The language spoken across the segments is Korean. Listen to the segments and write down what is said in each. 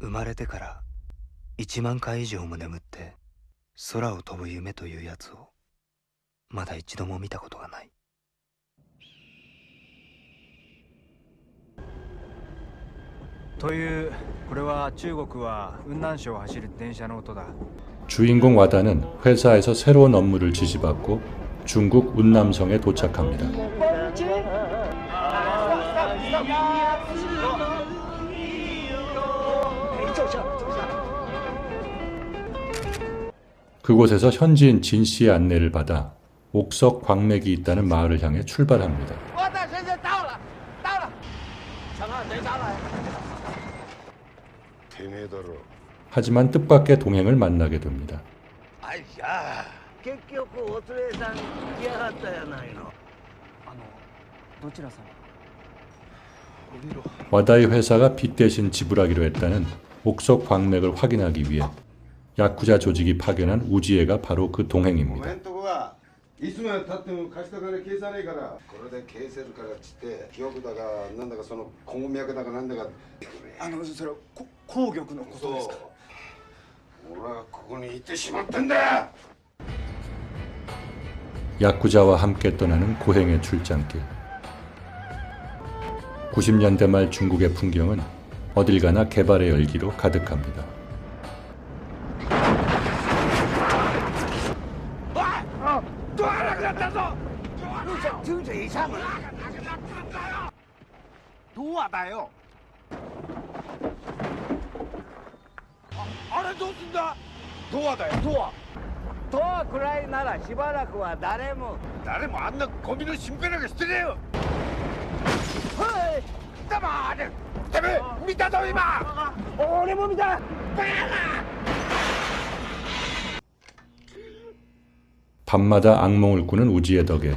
生まれてから1万回以上も眠って空を飛ぶ夢というやつをまだ一度も見たことがないというこれは中国は雲南省を走る電車の音だ 주인공 와다는 회사에서 새로운 업무를 지시받고 중국 운남성에 도착합니다. 그곳에서 현지인 진 씨의 안내를 받아 옥석 광맥이 있다는 마을을 향해 출발합니다. 하지만 뜻밖의 동행을 만나게 됩니다. 와다이 회사가 빚 대신 지불하기로 했다는 옥석 광맥을 확인하기 위해 야쿠자 조직이 파견한 우지혜가 바로 그 동행입니다. 야쿠자와 함께 떠나는 고행의 출장길. 90년대 말 중국의 풍경은 어딜 가나 개발의 열기로 가득합니다. 注意一下门ドアだよああれどうすんだドアだよドアドアくらいならしばらくは誰も誰もあんなゴミのしんぺなんかしてねえよはい黙れてめえ見たぞ今俺も見た 밤마다 악몽을 꾸는 우지의 덕에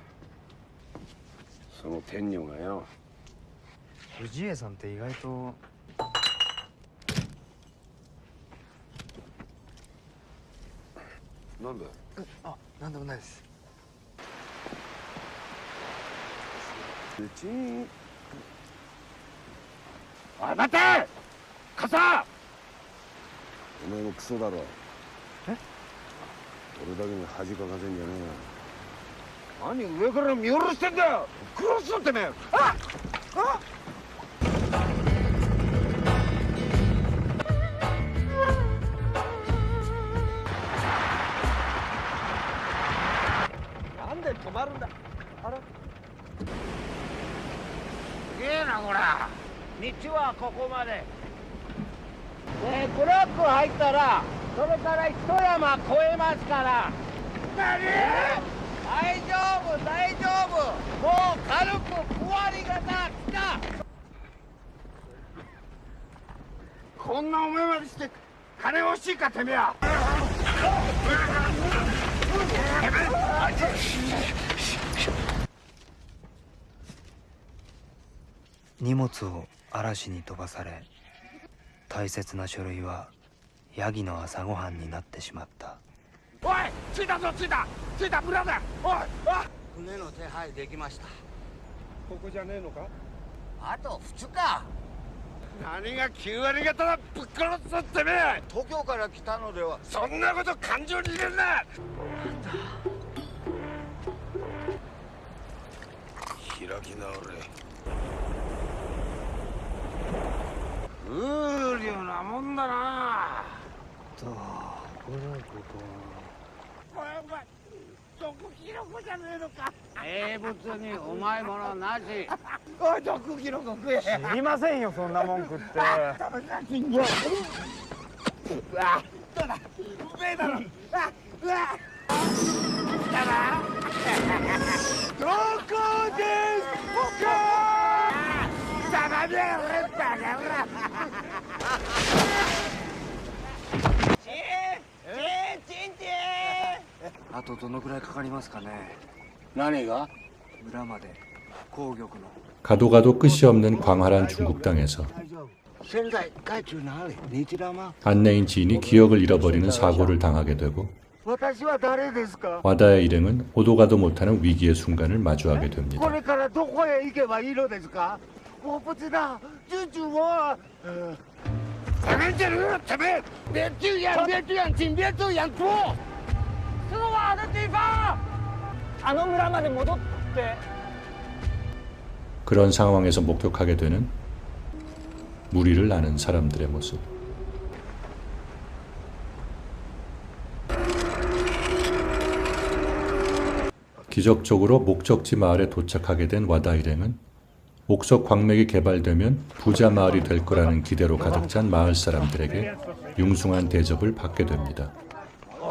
その天女がよ。藤江さんって意外と。なんだあなんでもないです。うちんおい待て！傘！お前もクソだろ。え？俺だけに恥かかせんじゃね何上から見下ろしてんだよ。殺すぞてめえ。ああなんで止まるんだ。あれ？すげえなこら。道はここまで。ねえトラック入ったらそれから一山越えますから。何？大丈夫大丈夫。もう軽くふわりがな来た。こんなお目までして金欲しいかてめえは。荷物を嵐に飛ばされ大切な書類はヤギの朝ごはんになってしまったおい着いたぞ着いた。着いた村だおいあ船の手配できました。ここじゃねえのか？あと2日。何が9割方だぶっ殺すってめえ。東京から来たのでは。そんなこと感情に入れるな。開き直れ。風流なもんだな。とこれこおいお前毒キノコじゃねえのか。名物にうまいものなし。おい毒キノコ食え。知りませんよそんなもん食ってうわどうだうめえだろあうわ来たなどこです僕ざまみあとどのくらいかかりますかね何が村まで紅玉の 가도 가도 끝이 없는 광활한 중국 땅에서 現在海中のあれ日玉 안내인 지인이 기억을 잃어버리는 사고를 당하게 되고 私は誰ですか 와다의 일행은 오도 가도 못하는 위기의 순간을 마주하게 こ 됩니다. れからどこへ行けばいいのですか我不知道チュチュもてめえじゃねえよてめえ别这样别这样请别这样做是我的地方あの村まで戻って 그런 상황에서 목격하게 되는 무리를 나는 사람들의 모습. 기적적으로 목적지 마을에 도착하게 된 와다 일행은 옥석 광맥이 개발되면 부자 마을이 될 거라는 기대로 가득 찬 마을 사람들에게 융숭한 대접을 받게 됩니다.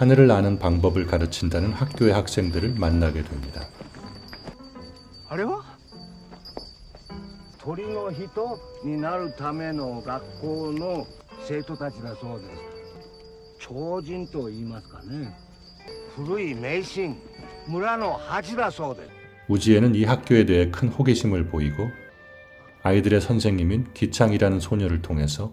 하늘을 나는 방법을 가르친다는 학교의 학생들을 만나게 됩니다. あれは鳥の人になるための学校の生徒たちだそうです超人と言いますかね古い迷信村の恥だそうです 우지에는 이 학교에 대해 큰 호기심을 보이고 아이들의 선생님인 기창이라는 소녀를 통해서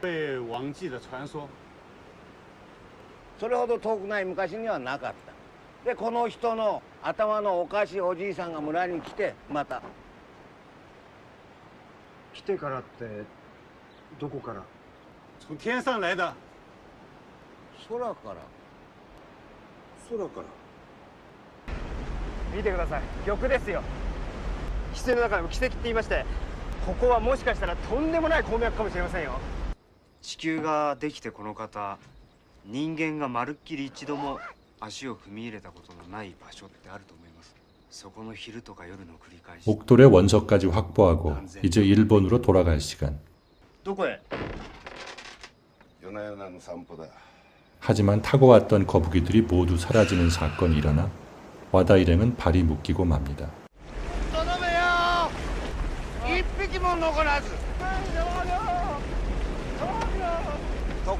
被忘记的传说，それほど遠くない昔にはなかったでこの人の頭のおかしいおじいさんが村に来てまた来てからってどこから从天上来的。空から空から見てください玉ですよ羊の中でも奇跡って言いましてここはもしかしたらとんでもない鉱脈かもしれませんよ地球ができてこの方人間がまるっきり一度も足を踏み入れたことのない場所ってあると思いますそこの昼とか夜の繰り返し 옥돌의 원서까지 확보하고 이제 일본으로 돌아갈 시간. どこへ夜な夜なの散歩だ 하지만 타고 왔던 거북이들이 모두 사라지는 사건이 일어나 와다 일행은 발이 묶이고 맙니다. とどめよ一匹も残らず と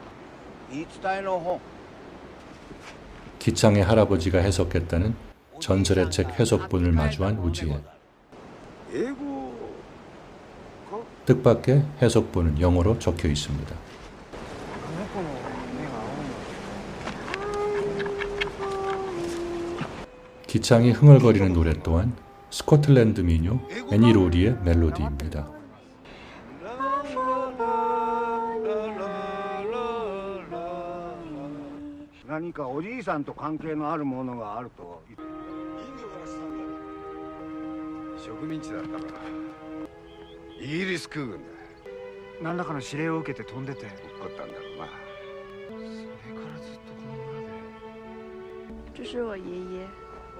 기창의 할아버지가 해석했다는 전설의 책 해석본을 마주한 우지은. 뜻밖의 해석본은 영어로 적혀 있습니다. 기창이 흥얼거리는 노래 또한 스코틀랜드 민요 애니로리의 멜로디입니다. 何かおじいさんと関係のあるものがあると。植民地だったから。イギリス空軍だ。何らかの指令を受けて飛んでて。落っこったんだろうな。それからずっとこの村で。这是我爷爷、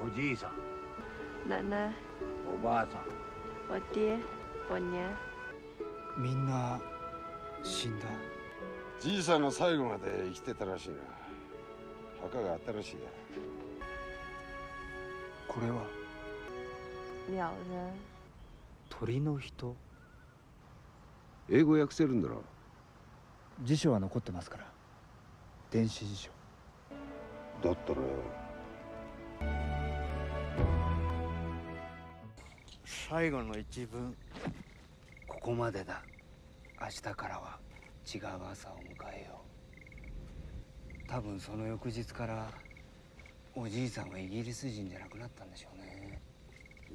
おじいさん。奶奶、おばあさん。我爹、我娘。みんな死んだ。じいさんが最後まで生きてたらしいな墓があったらしいや。これは？鸟人，鳥の人？英語訳せるんだろ。辞書は残ってますから。電子辞書。だったらよ。最後の一文。ここまでだ。明日からは違う朝を迎えよう多分その翌日からおじいさんはイギリス人じゃなくなったんでしょうね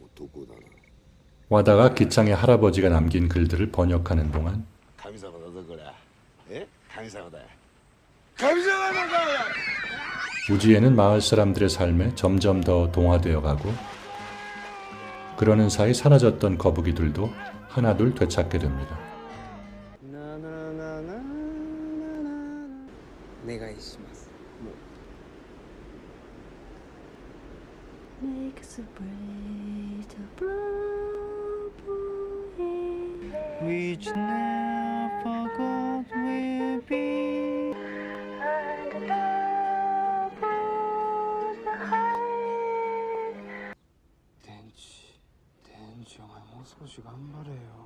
男だな 와다가 기창의 할아버지가 남긴 글들을 번역하는 동안 神様だぞこれえ神様だよ神様だぞ 우지에는 마을 사람들의 삶에 점점 더 동화되어 가고 그러는 사이 사라졌던 거북이들도 하나둘 되찾게 됩니다. お願いします makes a brave to blow Which never God will be And love was high 덴지, 덴지 형아 모서지가 안 바래요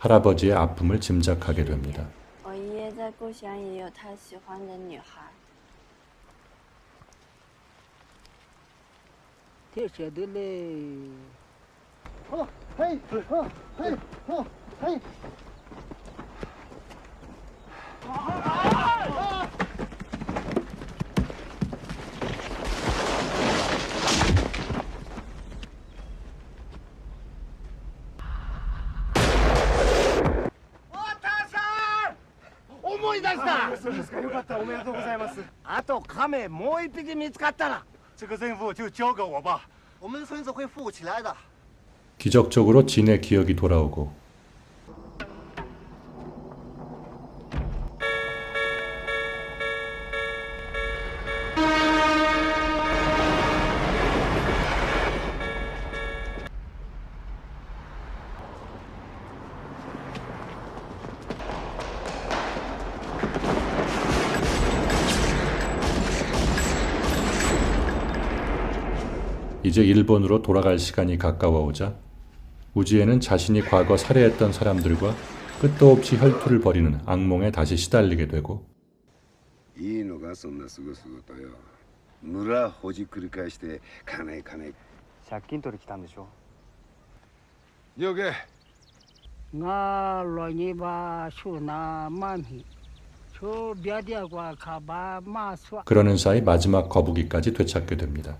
할아버지의 아픔을 짐작하게 됩니다. そうですかよかったおめでとうございますあと亀もう一匹見つかったな这个任务就交给我吧。我们的村子会富起来的 기적적으로 진의 기억이 돌아오고 이제 일본으로 돌아갈 시간이 가까워오자 우지에는 자신이 과거 살해했던 사람들과 끝도 없이 혈투를 벌이는 악몽에 다시 시달리게 되고 그러는 사이 마지막 거북이까지 되찾게 됩니다.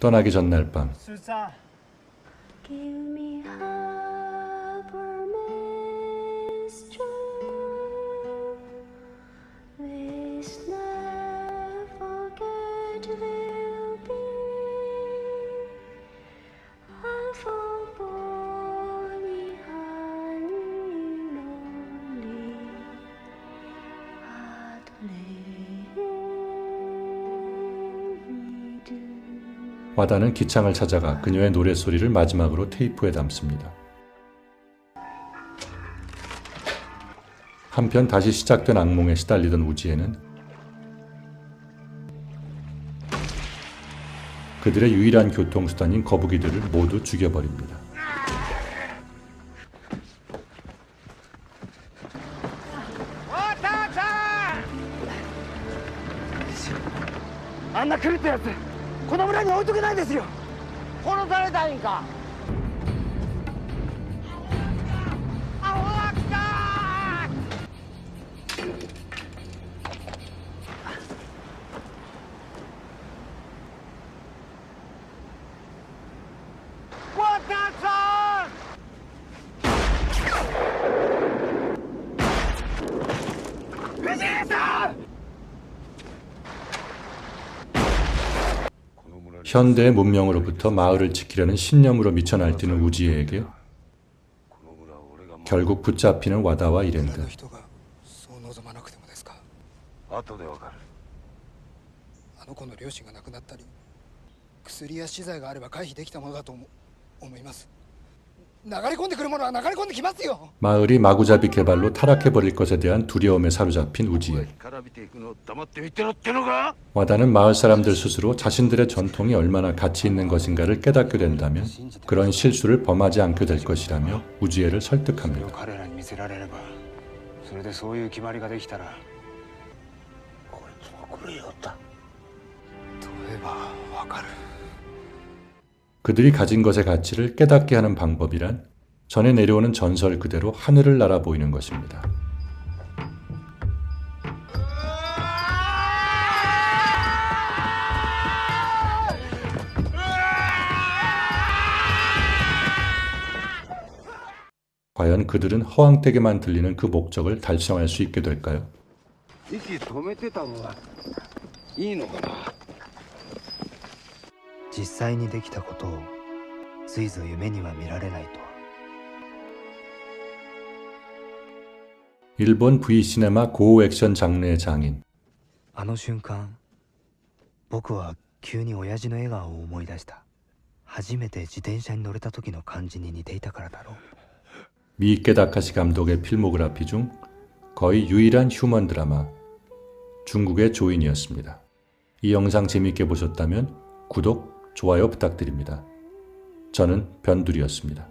떠나기 전날 밤. 十三 와다는 기창을 찾아가 그녀의 노랫소리를 마지막으로 테이프에 담습니다. 한편 다시 시작된 악몽에 시달리던 우지에는 그들의 유일한 교통수단인 거북이들을 모두 죽여버립니다. ですよ。殺されたいんか。アホが来た 현대의 문명으로부터 마을을 지키려는 신념으로 미쳐 날뛰는 우지에게 결국 붙잡히는 와다와 이랜드. 流れ込んでくるものは流れ込んできますよ 마을이 마구잡이 개발로 타락해버릴 것에 대한 두려움에 사로잡힌 우지에 絡みていくのを黙って見てろってのか 와다는 마을 사람들 스스로 자신들의 전통이 얼마나 가치 있는 것인가를 깨닫게 된다면 그런 실수를 범하지 않게 될 것이라며 우지에를 それを 설득합니다. 彼らに見せられればそれでそういう決まりができたらこいつも狂いよった問えばわかる 그들이 가진 것의 가치를 깨닫게 하는 방법이란 전에 내려오는 전설 그대로 하늘을 날아 보이는 것입니다. 과연 그들은 허황되게만 들리는 그 목적을 달성할 수 있게 될까요? 実際にできたことをついぞ夢には見られないとは 일본 V 시네마 고우 액션 장르의 장인 あの瞬間僕は急に親父の笑顔を思い出した初めて自転車に乗れた時の感じに似ていたからだろう 미ike 다카시 감독의 필모그라피 중 거의 유일한 휴먼 드라마 중국의 조인이었습니다. 이 영상 재밌게 보셨다면 구독, 좋아요 부탁드립니다. 저는 변두리였습니다.